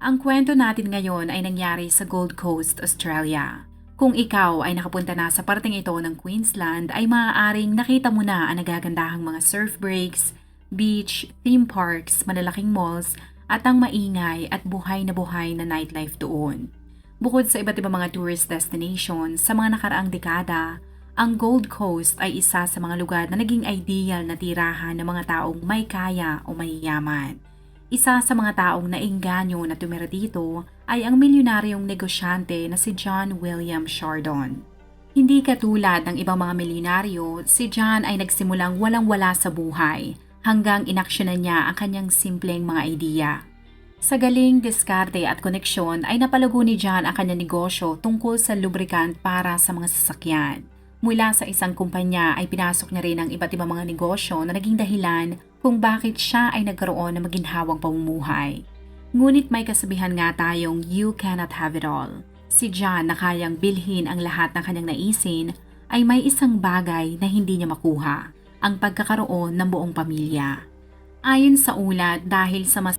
Ang kwento natin ngayon ay nangyari sa Gold Coast, Australia. Kung ikaw ay nakapunta na sa parteng ito ng Queensland ay maaaring nakita mo na ang nagagandahang mga surf breaks, beach, theme parks, malalaking malls at ang maingay at buhay na buhay na nightlife doon. Bukod sa iba't ibang mga tourist destinations sa mga nakaraang dekada, ang Gold Coast ay isa sa mga lugar na naging ideal na tirahan ng mga taong may kaya o mayayaman. Isa sa mga taong nainganyo na tumira dito ay ang milyonaryong negosyante na si John William Chardon. Hindi katulad ng ibang mga milyonaryo, si John ay nagsimulang walang-wala sa buhay hanggang inaksyonan niya ang kanyang simpleng mga ideya. Sa galing, diskarte at koneksyon ay napalago ni John ang kanyang negosyo tungkol sa lubricant para sa mga sasakyan. Mula sa isang kumpanya ay pinasok niya rin ang iba't ibang mga negosyo na naging dahilan kung bakit siya ay nagkaroon ng maginhawang pamumuhay. Ngunit may kasabihan nga tayong you cannot have it all. Si John na kayang bilhin ang lahat ng kanyang naisin ay may isang bagay na hindi niya makuha, ang pagkakaroon ng buong pamilya. Ayon sa ulat dahil sa mas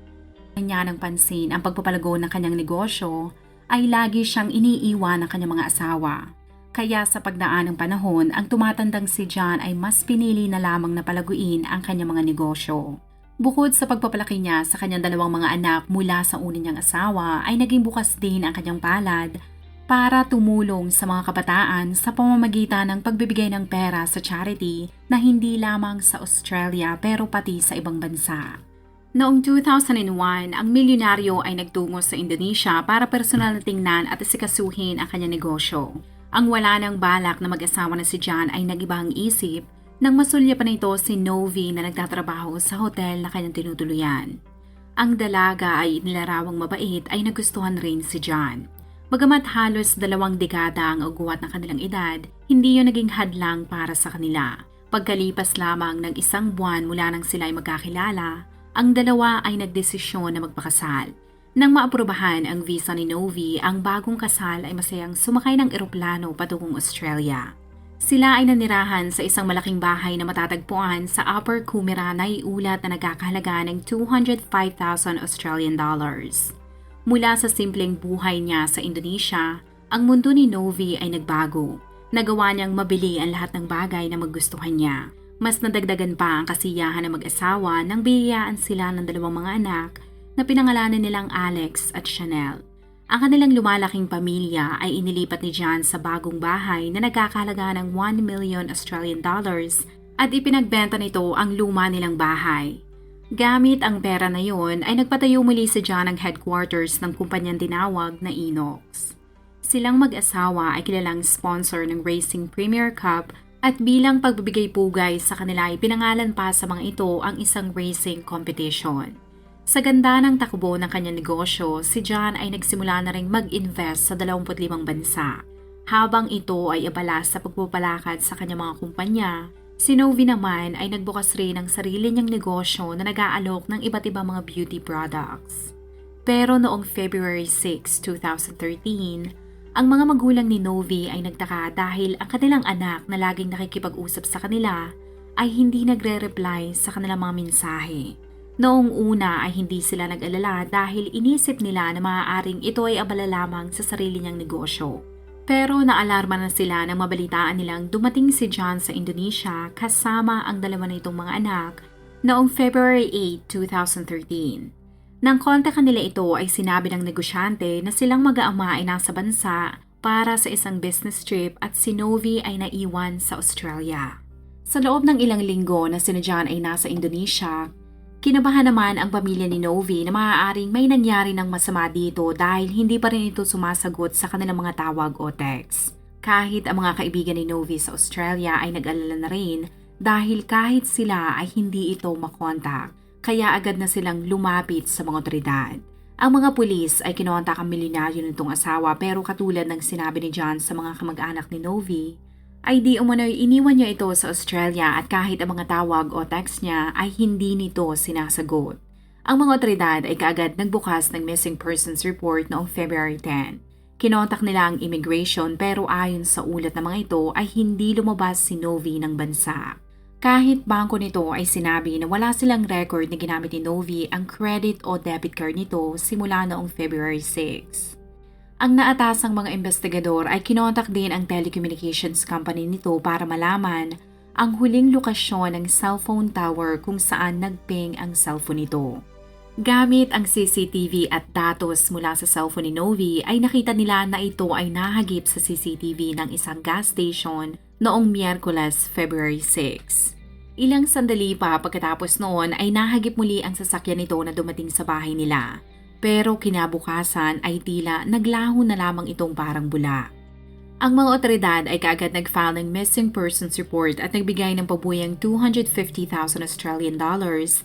niya ng pansin ang pagpapalago ng kanyang negosyo, ay lagi siyang iniiwan ng kanyang mga asawa. Kaya sa pagdaan ng panahon, ang tumatandang si John ay mas pinili na lamang na palaguin ang kanyang mga negosyo. Bukod sa pagpapalaki niya sa kanyang dalawang mga anak mula sa una niyang asawa, ay naging bukas din ang kanyang palad para tumulong sa mga kabataan sa pamamagitan ng pagbibigay ng pera sa charity na hindi lamang sa Australia pero pati sa ibang bansa. Noong 2001, ang milyonaryo ay nagtungo sa Indonesia para personal na tingnan at isikasuhin ang kanyang negosyo. Ang wala ng balak na mag-asawa na si John ay nag-ibang isip nang masulya pa nito si Novi na nagtatrabaho sa hotel na kanyang tinutuluyan. Ang dalaga ay nilarawang mabait ay nagustuhan rin si John. Bagamat halos dalawang dekada ang uguwat ng kanilang edad, hindi yun naging hadlang para sa kanila. Pagkalipas lamang ng isang buwan mula nang sila ay magkakilala, ang dalawa ay nagdesisyon na magpakasal. Nang maaprubahan ang visa ni Novi, ang bagong kasal ay masayang sumakay ng eroplano patungong Australia. Sila ay nanirahan sa isang malaking bahay na matatagpuan sa Upper Coomera na iulat na nagkakahalaga ng 205,000 Australian dollars. Mula sa simpleng buhay niya sa Indonesia, ang mundo ni Novi ay nagbago. Nagawa niyang mabili ang lahat ng bagay na magustuhan niya. Mas nadagdagan pa ang kasiyahan ng mag-asawa nang biyayaan sila ng dalawang mga anak na pinangalanan nilang Alex at Chanel. Ang kanilang lumalaking pamilya ay inilipat ni John sa bagong bahay na nagkakahalaga ng 1 million Australian dollars at ipinagbenta nito ang luma nilang bahay. Gamit ang pera na yon ay nagpatayo muli si John ng headquarters ng kumpanyang tinawag na Inox. Silang mag-asawa ay kilalang sponsor ng Racing Premier Cup at bilang pagbibigay pugay sa kanila ay pinangalan pa sa mga ito ang isang racing competition. Sa ganda ng takbo ng kanyang negosyo, si John ay nagsimula na rin mag-invest sa 25 bansa. Habang ito ay abala sa pagpupalakad sa kanyang mga kumpanya, si Novi naman ay nagbukas rin ng sarili niyang negosyo na nag-aalok ng iba't ibang mga beauty products. Pero noong February 6, 2013, ang mga magulang ni Novi ay nagtaka dahil ang kanilang anak na laging nakikipag-usap sa kanila ay hindi nagre-reply sa kanilang mga mensahe. Noong una ay hindi sila nag-alala dahil inisip nila na maaaring ito ay abala lamang sa sarili niyang negosyo. Pero naalarma na sila nang mabalitaan nilang dumating si John sa Indonesia kasama ang dalawa nitong mga anak noong February 8, 2013. Nang kontakan nila ito ay sinabi ng negosyante na silang mag-aama ay nasa bansa para sa isang business trip at si Novi ay naiwan sa Australia. Sa loob ng ilang linggo na si John ay nasa Indonesia, Kinabahan naman ang pamilya ni Novi na maaaring may nangyari ng masama dito dahil hindi pa rin ito sumasagot sa kanilang mga tawag o text. Kahit ang mga kaibigan ni Novi sa Australia ay nag-alala na rin dahil kahit sila ay hindi ito makontak, kaya agad na silang lumapit sa mga otoridad. Ang mga pulis ay kinontak ang milyonaryo nitong asawa pero katulad ng sinabi ni John sa mga kamag-anak ni Novi, ay di umano'y iniwan niya ito sa Australia at kahit ang mga tawag o text niya ay hindi nito sinasagot. Ang mga otoridad ay kaagad nagbukas ng missing persons report noong February 10. Kinontak nila ang immigration pero ayon sa ulat ng mga ito ay hindi lumabas si Novi ng bansa. Kahit bangko nito ay sinabi na wala silang record na ginamit ni Novi ang credit o debit card nito simula noong February 6. Ang naatasang mga investigador ay kinontak din ang telecommunications company nito para malaman ang huling lokasyon ng cellphone tower kung saan nagping ang cellphone nito. Gamit ang CCTV at datos mula sa cellphone ni Novi ay nakita nila na ito ay nahagip sa CCTV ng isang gas station noong Miyerkules, February 6. Ilang sandali pa pagkatapos noon ay nahagip muli ang sasakyan nito na dumating sa bahay nila. Pero kinabukasan ay tila naglaho na lamang itong parang bula. Ang mga otoridad ay kaagad nag-file ng missing persons report at nagbigay ng pabuyang 250,000 Australian dollars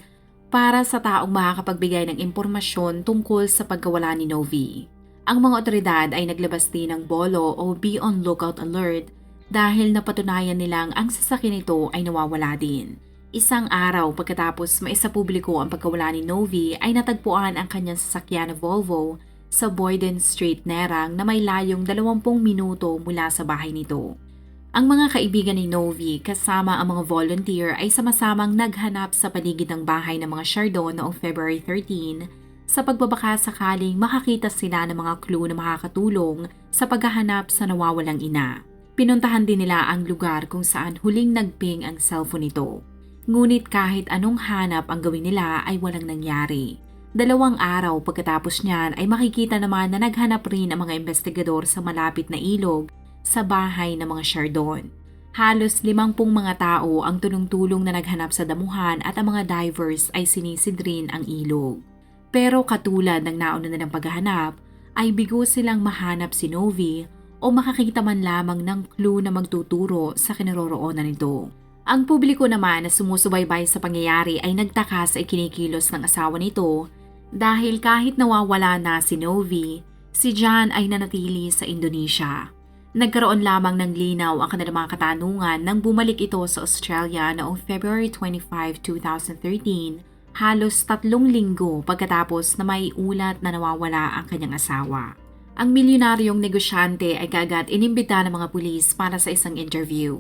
para sa taong makakapagbigay ng impormasyon tungkol sa pagkawala ni Novi. Ang mga otoridad ay naglabas din ng bolo o be on lookout alert dahil napatunayan nilang ang sasakyan nito ay nawawala din. Isang araw pagkatapos maisa publiko ang pagkawala ni Novi ay natagpuan ang kanyang sasakyan na Volvo sa Boyden Street, Nerang na may layong 20 minuto mula sa bahay nito. Ang mga kaibigan ni Novi kasama ang mga volunteer ay sama-samang naghanap sa paligid ng bahay ng mga Chardon noong February 13 sa pagbabaka sakaling makakita sila ng mga clue na makakatulong sa paghahanap sa nawawalang ina. Pinuntahan din nila ang lugar kung saan huling nagping ang cellphone nito. Ngunit kahit anong hanap ang gawin nila ay walang nangyari. Dalawang araw pagkatapos niyan ay makikita naman na naghanap rin ang mga investigador sa malapit na ilog sa bahay ng mga Chardon. Halos limampung mga tao ang tulong-tulong na naghanap sa damuhan at ang mga divers ay sinisid rin ang ilog. Pero katulad ng nauna nilang paghahanap, ay bigo silang mahanap si Novi o makakita man lamang ng clue na magtuturo sa kinaroroonan nito. Ang publiko naman na sumusubaybay sa pangyayari ay nagtaka sa ikinikilos ng asawa nito dahil kahit nawawala na si Novi, si John ay nanatili sa Indonesia. Nagkaroon lamang ng linaw ang kanilang mga katanungan nang bumalik ito sa Australia noong February 25, 2013, halos tatlong linggo pagkatapos na may ulat na nawawala ang kanyang asawa. Ang milyonaryong negosyante ay kaagad inimbita ng mga pulis para sa isang interview.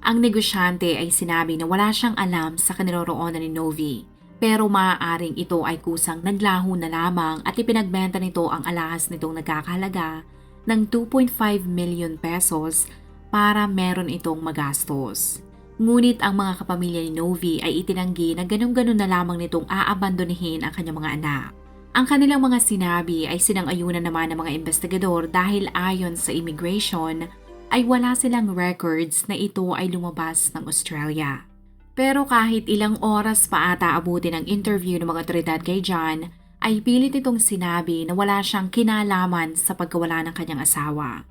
Ang negosyante ay sinabi na wala siyang alam sa kaniloroonan ni Novi, pero maaaring ito ay kusang naglaho na lamang at ipinagbenta nito ang alahas nitong nagkakahalaga ng 2.5 million pesos para meron itong magastos. Ngunit ang mga kapamilya ni Novi ay itinanggi na ganun-ganun na lamang nitong aabandonihin ang kanyang mga anak. Ang kanilang mga sinabi ay sinang-ayunan naman ng mga investigador dahil ayon sa immigration ay wala silang records na ito ay lumabas ng Australia. Pero kahit ilang oras pa ata abutin ang interview ng mga otoridad kay John, ay pilit itong sinabi na wala siyang kinalaman sa pagkawala ng kanyang asawa.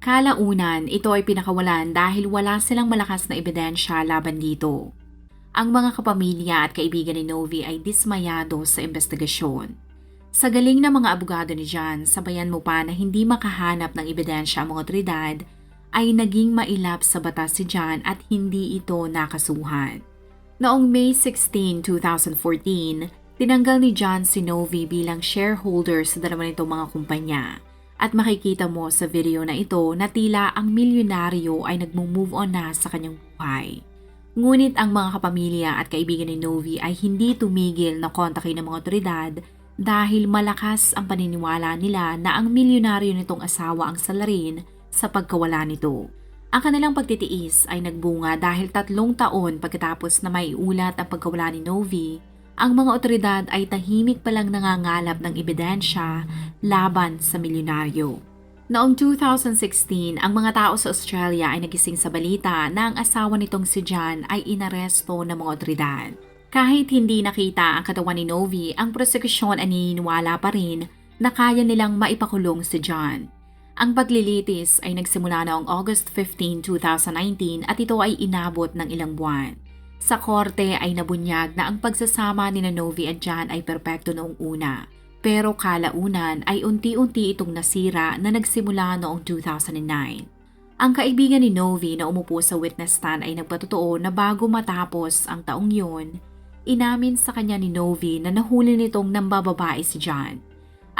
Kalaunan, ito ay pinakawalan dahil wala silang malakas na ebidensya laban dito. Ang mga kapamilya at kaibigan ni Novi ay dismayado sa investigasyon. Sa galing ng mga abogado ni John, sabayan mo pa na hindi makahanap ng ebidensya ang mga otoridad, ay naging mailap sa batas si John at hindi ito nakasuhan. Noong May 16, 2014, tinanggal ni John si Novi bilang shareholder sa dalawa nitong mga kumpanya. At makikita mo sa video na ito na tila ang milyonaryo ay nagmo-move on na sa kanyang buhay. Ngunit ang mga kapamilya at kaibigan ni Novi ay hindi tumigil na kontakin ng mga otoridad dahil malakas ang paniniwala nila na ang milyonaryo nitong asawa ang salarin sa pagkawala nito. Ang kanilang pagtitiis ay nagbunga dahil tatlong taon pagkatapos na may ulat ang pagkawala ni Novi, ang mga otoridad ay tahimik palang nangangalap ng ebidensya laban sa milyonaryo. Noong 2016, ang mga tao sa Australia ay nagising sa balita na ang asawa nitong si John ay inaresto ng mga otoridad. Kahit hindi nakita ang katawan ni Novi, ang prosekusyon ay naniniwala pa rin na kaya nilang maipakulong si John. Ang paglilitis ay nagsimula noong August 15, 2019 at ito ay inabot ng ilang buwan. Sa korte ay nabunyag na ang pagsasama ni Novi at John ay perpekto noong una. Pero kalaunan ay unti-unti itong nasira na nagsimula noong 2009. Ang kaibigan ni Novi na umupo sa witness stand ay nagpatotoo na bago matapos ang taong yun, inamin sa kanya ni Novi na nahuli nitong nambababae si John.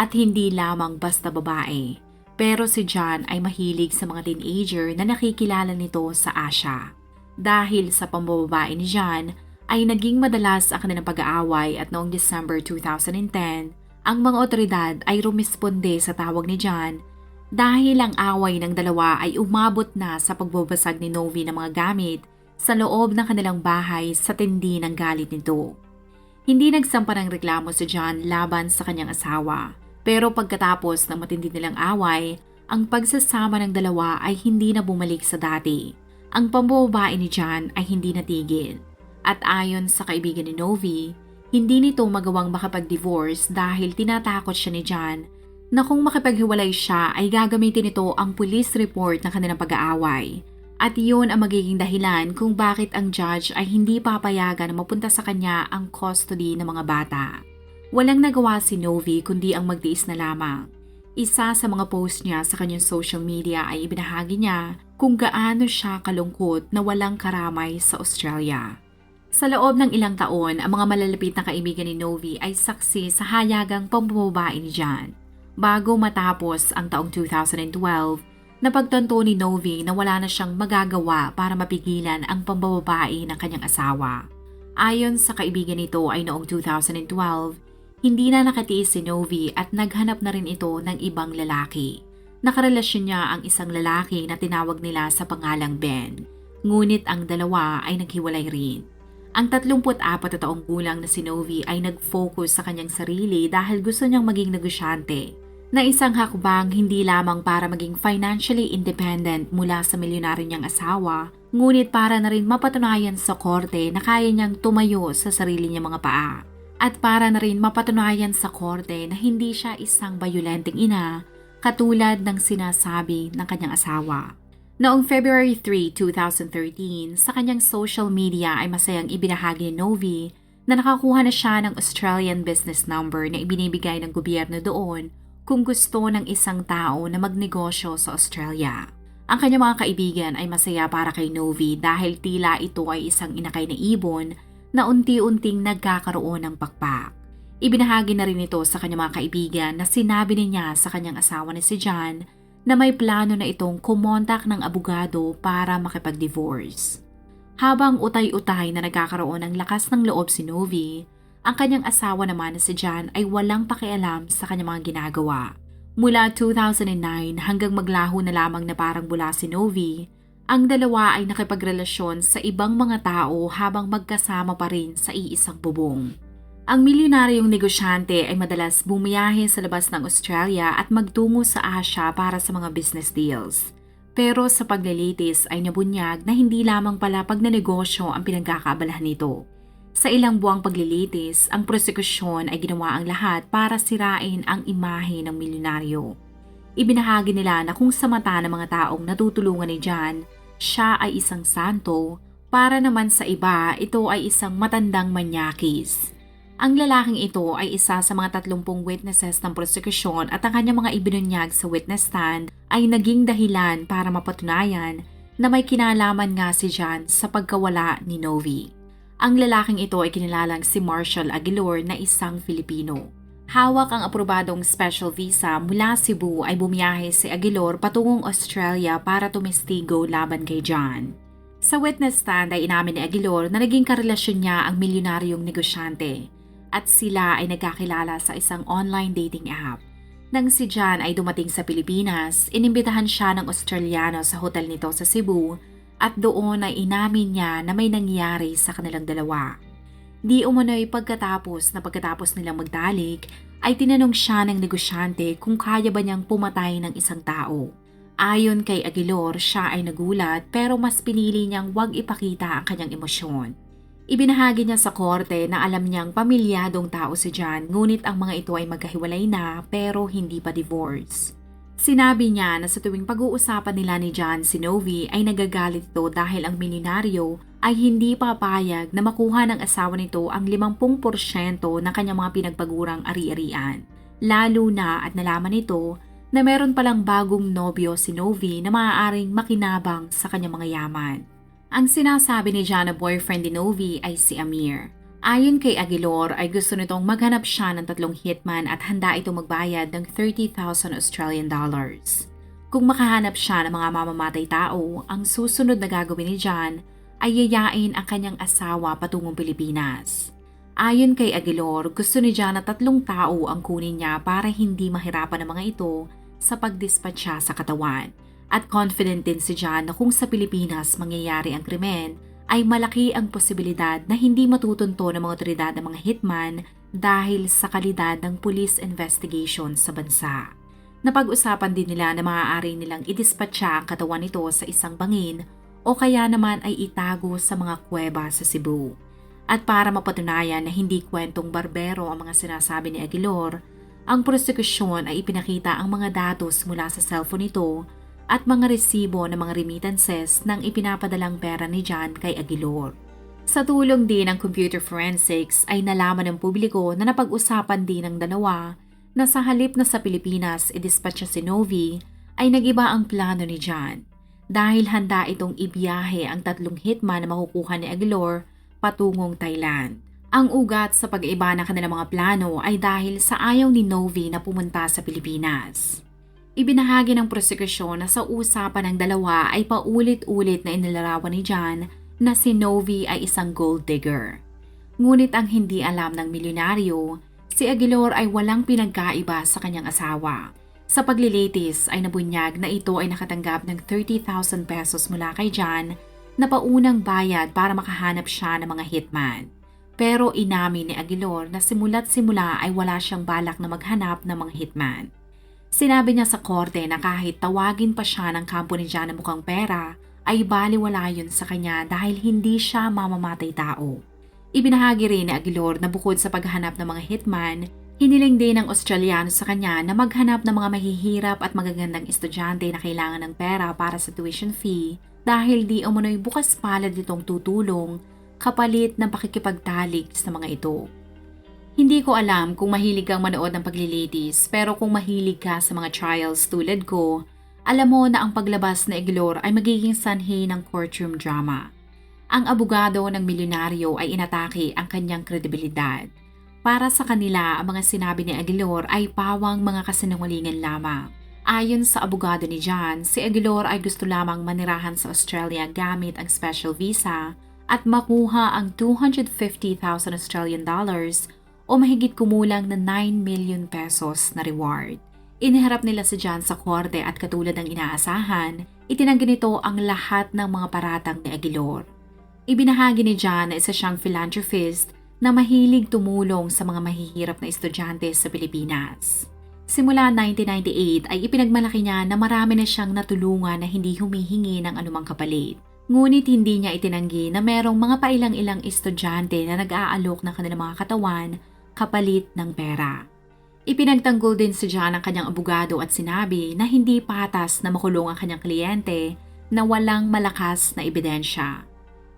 At hindi lamang basta babae, pero si John ay mahilig sa mga teenager na nakikilala nito sa Asia. Dahil sa pambababae ni John, ay naging madalas ang kanilang pag-aaway at noong December 2010, ang mga otoridad ay rumisponde sa tawag ni John dahil ang away ng dalawa ay umabot na sa pagbabasag ni Novi ng mga gamit sa loob ng kanilang bahay sa tindi ng galit nito. Hindi nagsampa ng reklamo si John laban sa kanyang asawa, pero pagkatapos ng matindi nilang away, ang pagsasama ng dalawa ay hindi na bumalik sa dati. Ang pambababae ni John ay hindi natigil. At ayon sa kaibigan ni Novi, hindi nito magawang makapag-divorce dahil tinatakot siya ni John na kung makipaghiwalay siya ay gagamitin nito ang police report ng kanilang pag-aaway. At iyon ang magiging dahilan kung bakit ang judge ay hindi papayagan na mapunta sa kanya ang custody ng mga bata. Walang nagawa si Novi kundi ang magtiis na lamang. Isa sa mga post niya sa kanyang social media ay ibinahagi niya kung gaano siya kalungkot na walang karamay sa Australia. Sa loob ng ilang taon, ang mga malalapit na kaibigan ni Novi ay saksi sa hayagang pambababae ni John. Bago matapos ang taong 2012, napagtanto ni Novi na wala na siyang magagawa para mapigilan ang pambababae ng kanyang asawa. Ayon sa kaibigan nito ay noong 2012, hindi na nakatiis si Novi at naghanap na rin ito ng ibang lalaki. Nakarelasyon niya ang isang lalaki na tinawag nila sa pangalang Ben. Ngunit ang dalawa ay naghiwalay rin. Ang 34 na taong gulang na si Novi ay nag-focus sa kanyang sarili dahil gusto niyang maging negosyante na isang hakbang hindi lamang para maging financially independent mula sa milyonaryo niyang asawa, ngunit para na rin mapatunayan sa korte na kaya niyang tumayo sa sarili niyang mga paa. At para na rin mapatunayan sa korte na hindi siya isang bayolenteng ina katulad ng sinasabi ng kanyang asawa. Noong February 3, 2013, sa kanyang social media ay masayang ibinahagi ni Novi na nakakuha na siya ng Australian business number na ibinibigay ng gobyerno doon kung gusto ng isang tao na magnegosyo sa Australia. Ang kanyang mga kaibigan ay masaya para kay Novi dahil tila ito ay isang inakay na ibon na unti-unting nagkakaroon ng pakpak. Ibinahagi na rin ito sa kanyang mga kaibigan na sinabi niya sa kanyang asawa na si John na may plano na itong kumontak ng abogado para makipag-divorce. Habang utay-utay na nagkakaroon ng lakas ng loob si Novi, ang kanyang asawa naman na si John ay walang pakialam sa kanyang mga ginagawa. Mula 2009 hanggang maglaho na lamang na parang bula si Novi, ang dalawa ay nakipagrelasyon sa ibang mga tao habang magkasama pa rin sa iisang bubong. Ang milyonaryong negosyante ay madalas bumiyahe sa labas ng Australia at magtungo sa Asia para sa mga business deals. Pero sa paglilitis ay nabunyag na hindi lamang pala pagnanegosyo ang pinagkakaabalahan nito. Sa ilang buwang paglilitis, ang prosekusyon ay ginawa ang lahat para sirain ang imahe ng milyonaryo. Ibinahagi nila na kung sa mata ng mga taong natutulungan ni John, siya ay isang santo, para naman sa iba ito ay isang matandang manyakis. Ang lalaking ito ay isa sa mga 30 witnesses ng prosekusyon at ang kanyang mga ibinunyag sa witness stand ay naging dahilan para mapatunayan na may kinalaman nga si John sa pagkawala ni Novi. Ang lalaking ito ay kinilalang si Marshall Aguilar na isang Filipino. Hawak ang aprobadong special visa mula Cebu ay bumiyahe si Aguilar patungong Australia para tumestigo laban kay John. Sa witness stand ay inamin ni Aguilar na naging karelasyon niya ang milyonaryong negosyante at sila ay nagkakilala sa isang online dating app. Nang si John ay dumating sa Pilipinas, inimbitahan siya ng Australiano sa hotel nito sa Cebu at doon ay inamin niya na may nangyari sa kanilang dalawa. Di umano'y pagkatapos na pagkatapos nilang magdalik, ay tinanong siya ng negosyante kung kaya ba niyang pumatay ng isang tao. Ayon kay Aguilar, siya ay nagulat pero mas pinili niyang wag ipakita ang kanyang emosyon. Ibinahagi niya sa korte na alam niyang pamilyadong tao si John ngunit ang mga ito ay magkahiwalay na pero hindi pa divorce. Sinabi niya na sa tuwing pag-uusapan nila ni John si Novi ay nagagalit ito dahil ang milyonaryo ay hindi papayag na makuha ng asawa nito ang 50% ng kanyang mga pinagpagurang ari-arian. Lalo na at nalaman nito na meron palang bagong nobyo si Novi na maaaring makinabang sa kanyang mga yaman. Ang sinasabi ni John na boyfriend ni Novi ay si Amir. Ayon kay Aguilar ay gusto nitong maghanap siya ng tatlong hitman at handa itong magbayad ng 30,000 Australian dollars. Kung makahanap siya ng mga mamamatay tao, ang susunod na gagawin ni John ay yayain ang kanyang asawa patungong Pilipinas. Ayon kay Aguilar, gusto ni John na tatlong tao ang kunin niya para hindi mahirapan ang mga ito sa pagdispatcha sa katawan. At confident din si John na kung sa Pilipinas mangyayari ang krimen, ay malaki ang posibilidad na hindi matutunto ng mga otoridad ng mga hitman dahil sa kalidad ng police investigation sa bansa. Napag-usapan din nila na maaari nilang idispatcha ang katawan nito sa isang bangin o kaya naman ay itago sa mga kuweba sa Cebu. At para mapatunayan na hindi kwentong barbero ang mga sinasabi ni Aguilar, ang prosekusyon ay ipinakita ang mga datos mula sa cellphone nito at mga resibo ng mga remittances ng ipinapadalang pera ni John kay Aguilar. Sa tulong din ng computer forensics ay nalaman ng publiko na napag-usapan din ng dalawa na sa halip na sa Pilipinas idispatcha si Novi ay nagiba ang plano ni John dahil handa itong ibiyahe ang tatlong hitman na makukuha ni Aguilar patungong Thailand. Ang ugat sa pag-iba ng kanilang mga plano ay dahil sa ayaw ni Novi na pumunta sa Pilipinas. Ibinahagi ng prosekusyon na sa usapan ng dalawa ay paulit-ulit na inilarawan ni John na si Novi ay isang gold digger. Ngunit ang hindi alam ng milyonaryo, si Aguilar ay walang pinagkaiba sa kanyang asawa. Sa paglilitis ay nabunyag na ito ay nakatanggap ng 30,000 pesos mula kay John na paunang bayad para makahanap siya ng mga hitman. Pero inamin ni Aguilar na simula't simula ay wala siyang balak na maghanap ng mga hitman. Sinabi niya sa korte na kahit tawagin pa siya ng kampo ni John mukhang pera, ay baliwala yun sa kanya dahil hindi siya mamamatay tao. Ibinahagi rin ni Aguilar na bukod sa paghahanap ng mga hitman, hiniling din ng Australiano sa kanya na maghanap ng mga mahihirap at magagandang estudyante na kailangan ng pera para sa tuition fee dahil di umunoy bukas palad nitong tutulong kapalit ng pakikipagtalik sa mga ito. Hindi ko alam kung mahilig kang manood ng paglilitis pero kung mahilig ka sa mga trials tulad ko, alam mo na ang paglabas na Iglor ay magiging sanhi ng courtroom drama. Ang abogado ng milyonaryo ay inatake ang kanyang kredibilidad. Para sa kanila, ang mga sinabi ni Aguilar ay pawang mga kasinungalingan lamang. Ayon sa abogado ni John, si Aguilar ay gusto lamang manirahan sa Australia gamit ang special visa at makuha ang 250,000 Australian dollars o mahigit kumulang na 9 million pesos na reward. Iniharap nila si John sa korte at katulad ng inaasahan, itinanggi nito ang lahat ng mga paratang ni Aguilar. Ibinahagi ni John na isa siyang philanthropist na mahilig tumulong sa mga mahihirap na estudyante sa Pilipinas. Simula 1998 ay ipinagmalaki niya na marami na siyang natulungan na hindi humihingi ng anumang kapalit. Ngunit hindi niya itinanggi na merong mga pailang-ilang estudyante na nag-aalok ng kanilang mga katawan kapalit ng pera. Ipinagtanggol din si John ang kanyang abogado at sinabi na hindi patas na makulong ang kanyang kliyente na walang malakas na ebidensya.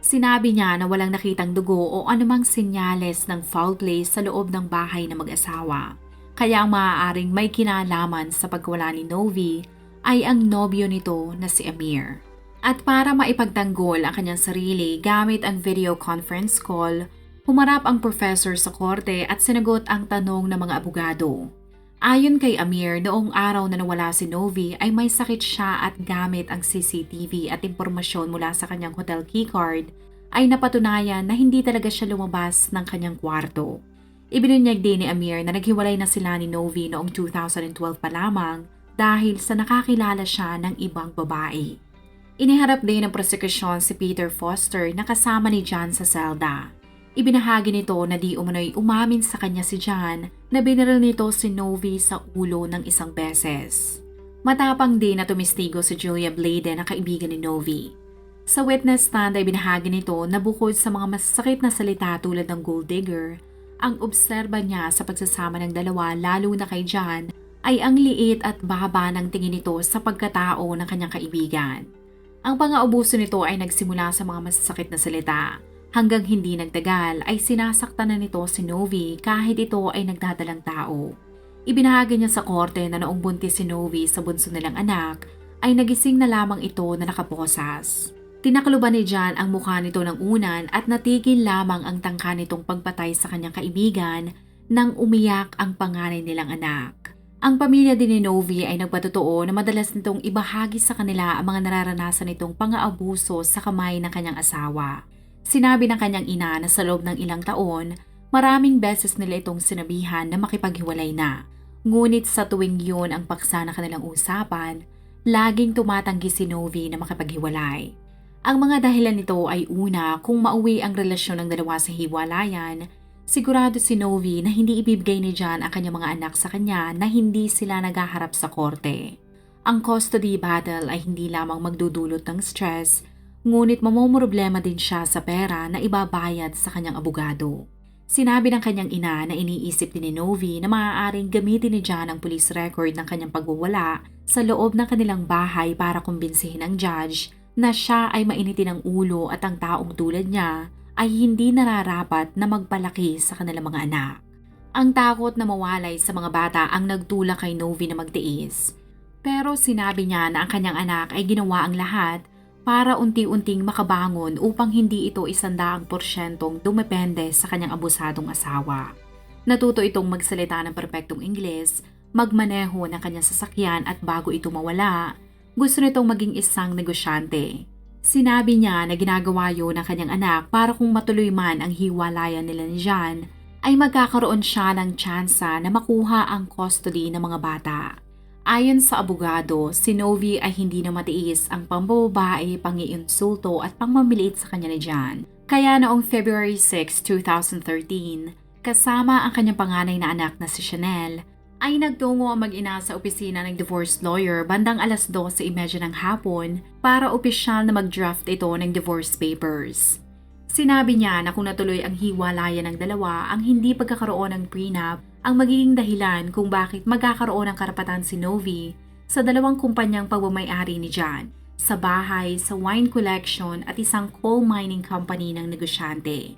Sinabi niya na walang nakitang dugo o anumang senyales ng foul play sa loob ng bahay ng mag-asawa. Kaya ang maaaring may kinalaman sa pagwala ni Novi ay ang nobyo nito na si Amir. At para maipagtanggol ang kanyang sarili gamit ang video conference call, humarap ang professor sa korte at sinagot ang tanong ng mga abogado. Ayon kay Amir, noong araw na nawala si Novi ay may sakit siya at gamit ang CCTV at impormasyon mula sa kanyang hotel keycard ay napatunayan na hindi talaga siya lumabas ng kanyang kwarto. Ibinunyag din ni Amir na naghiwalay na sila ni Novi noong 2012 pa lamang dahil sa nakakilala siya ng ibang babae. Iniharap din ng prosekusyon si Peter Foster na kasama ni John sa selda. Ibinahagi nito na di umano'y umamin sa kanya si John na binaril nito si Novi sa ulo ng isang beses. Matapang din na tumistigo si Julia Blade na kaibigan ni Novi. Sa witness stand ay binahagi nito na bukod sa mga masakit na salita tulad ng gold digger, ang obserba niya sa pagsasama ng dalawa lalo na kay John ay ang liit at baba ng tingin nito sa pagkatao ng kanyang kaibigan. Ang pang-aubuso nito ay nagsimula sa mga masasakit na salita Hanggang hindi nagtagal ay sinasaktan na nito si Novi kahit ito ay nagdadalang tao. Ibinahagi niya sa korte na noong buntis si Novi sa bunso nilang anak ay nagising na lamang ito na nakaposas. Tinakluban ni John ang mukha nito ng unan at natigil lamang ang tangka nitong pagpatay sa kanyang kaibigan nang umiyak ang panganay nilang anak. Ang pamilya din ni Novi ay nagpatotoo na madalas nitong ibahagi sa kanila ang mga nararanasan nitong pang-aabuso sa kamay ng kanyang asawa. Sinabi ng kanyang ina na sa loob ng ilang taon, maraming beses nila itong sinabihan na makipaghiwalay na. Ngunit sa tuwing yun ang paksa na kanilang usapan, laging tumatanggi si Novi na makipaghiwalay. Ang mga dahilan nito ay una, kung mauwi ang relasyon ng dalawa sa hiwalayan, sigurado si Novi na hindi ibibigay ni John ang kanyang mga anak sa kanya na hindi sila nagaharap sa korte. Ang custody battle ay hindi lamang magdudulot ng stress, ngunit mamomroblema din siya sa pera na ibabayad sa kanyang abogado. Sinabi ng kanyang ina na iniisip din ni Novi na maaaring gamitin ni John ang police record ng kanyang pagwawala sa loob ng kanilang bahay para kumbinsihin ang judge na siya ay mainitin ng ulo at ang taong tulad niya ay hindi nararapat na magpalaki sa kanilang mga anak. Ang takot na mawalay sa mga bata ang nagtulak kay Novi na magtiis. Pero sinabi niya na ang kanyang anak ay ginawa ang lahat para unti-unting makabangon upang hindi ito isandaang porsyentong dumepende sa kanyang abusadong asawa. Natuto itong magsalita ng perpektong Ingles, magmaneho ng kanyang sasakyan at bago ito mawala, gusto nitong maging isang negosyante. Sinabi niya na ginagawa yun ng kanyang anak para kung matuloy man ang hiwalayan nila ni John, ay magkakaroon siya ng tsansa na makuha ang custody ng mga bata. Ayon sa abogado, si Novi ay hindi na matiis ang pambababae, pangiinsulto at pangmamiliit sa kanya ni John. Kaya noong February 6, 2013, kasama ang kanyang panganay na anak na si Chanel, ay nagtungo ang mag-ina sa opisina ng divorce lawyer bandang alas 12.30 ng hapon para opisyal na mag-draft ito ng divorce papers. Sinabi niya na kung natuloy ang hiwalayan ng dalawa, ang hindi pagkakaroon ng prenup ang magiging dahilan kung bakit magkakaroon ng karapatan si Novi sa dalawang kumpanyang pagmamayari ni John, sa bahay, sa wine collection at isang coal mining company ng negosyante.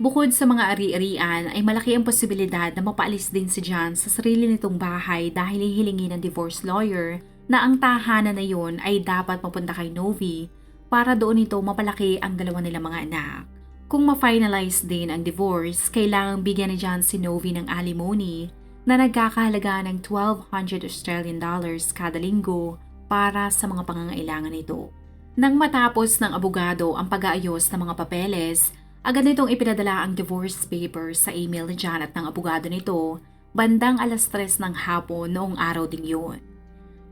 Bukod sa mga ari-arian ay malaki ang posibilidad na mapaalis din si John sa sarili nitong bahay dahil hihilingin ng divorce lawyer na ang tahanan na yun ay dapat mapunta kay Novi para doon ito mapalaki ang dalawa nilang mga anak. Kung ma-finalize din ang divorce, kailangang bigyan ni John si Novi ng alimony na nagkakahalaga ng 1,200 Australian dollars kada linggo para sa mga pangangailangan nito. Nang matapos ng abogado ang pag-aayos ng mga papeles, agad nitong ipinadala ang divorce papers sa email ni John at ng abogado nito bandang alas 3 ng hapon noong araw ding yun.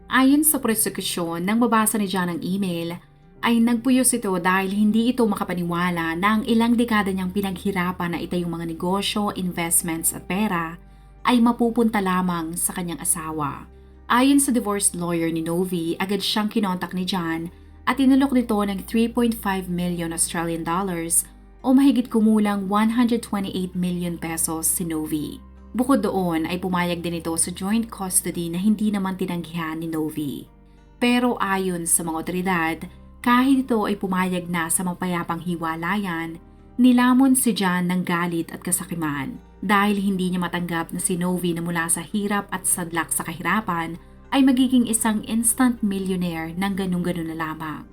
Ayon sa prosekusyon, nang mabasa ni John ang email, ay nagpuyos ito dahil hindi ito makapaniwala na ang ilang dekada niyang pinaghirapan na itayong mga negosyo, investments at pera ay mapupunta lamang sa kanyang asawa. Ayon sa divorce lawyer ni Novi, agad siyang kinontak ni John at inulok nito ng 3.5 million Australian dollars o mahigit kumulang 128 million pesos si Novi. Bukod doon ay pumayag din ito sa joint custody na hindi naman tinanggihan ni Novi. Pero ayon sa mga otoridad, kahit ito ay pumayag na sa mapayapang hiwalayan, nilamon si John ng galit at kasakiman dahil hindi niya matanggap na si Novi na mula sa hirap at sadlak sa kahirapan ay magiging isang instant millionaire ng ganun-ganun na lamang.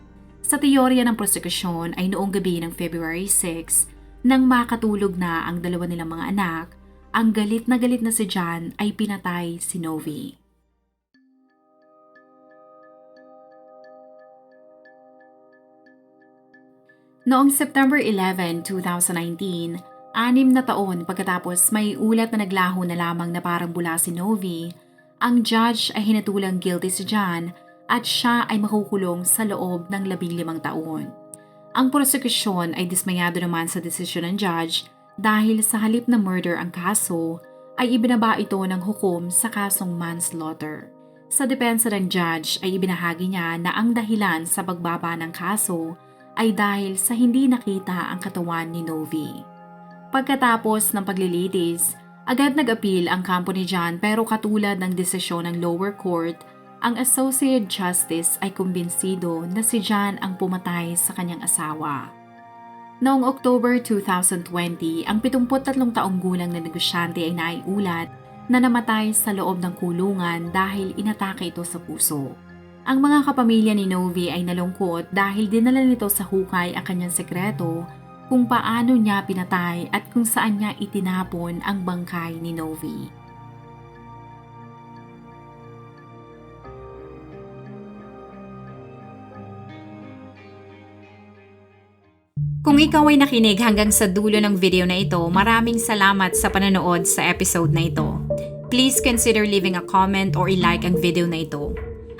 Sa teorya ng prosekusyon ay noong gabi ng February 6, nang makatulog na ang dalawa nilang mga anak, ang galit na galit na si John ay pinatay si Novi. Noong September 11, 2019, anim na taon pagkatapos may ulat na naglaho na lamang na parang bula si Novi, ang judge ay hinatulang guilty si John at siya ay makukulong sa loob ng labing limang taon. Ang prosekusyon ay dismayado naman sa desisyon ng judge dahil sa halip na murder ang kaso, ay ibinaba ito ng hukom sa kasong manslaughter. Sa depensa ng judge ay ibinahagi niya na ang dahilan sa pagbaba ng kaso ay dahil sa hindi nakita ang katawan ni Novi. Pagkatapos ng paglilitis, agad nag-appeal ang kampo ni John pero katulad ng desisyon ng lower court, ang Associate Justice ay kumbinsido na si John ang pumatay sa kanyang asawa. Noong October 2020, ang 73 taong gulang na negosyante ay naiulat na namatay sa loob ng kulungan dahil inatake ito sa puso. Ang mga kapamilya ni Novi ay nalungkot dahil dinala nito sa hukay ang kanyang sekreto kung paano niya pinatay at kung saan niya itinapon ang bangkay ni Novi. Kung ikaw ay nakinig hanggang sa dulo ng video na ito, maraming salamat sa panonood sa episode na ito. Please consider leaving a comment or i-like ang video na ito.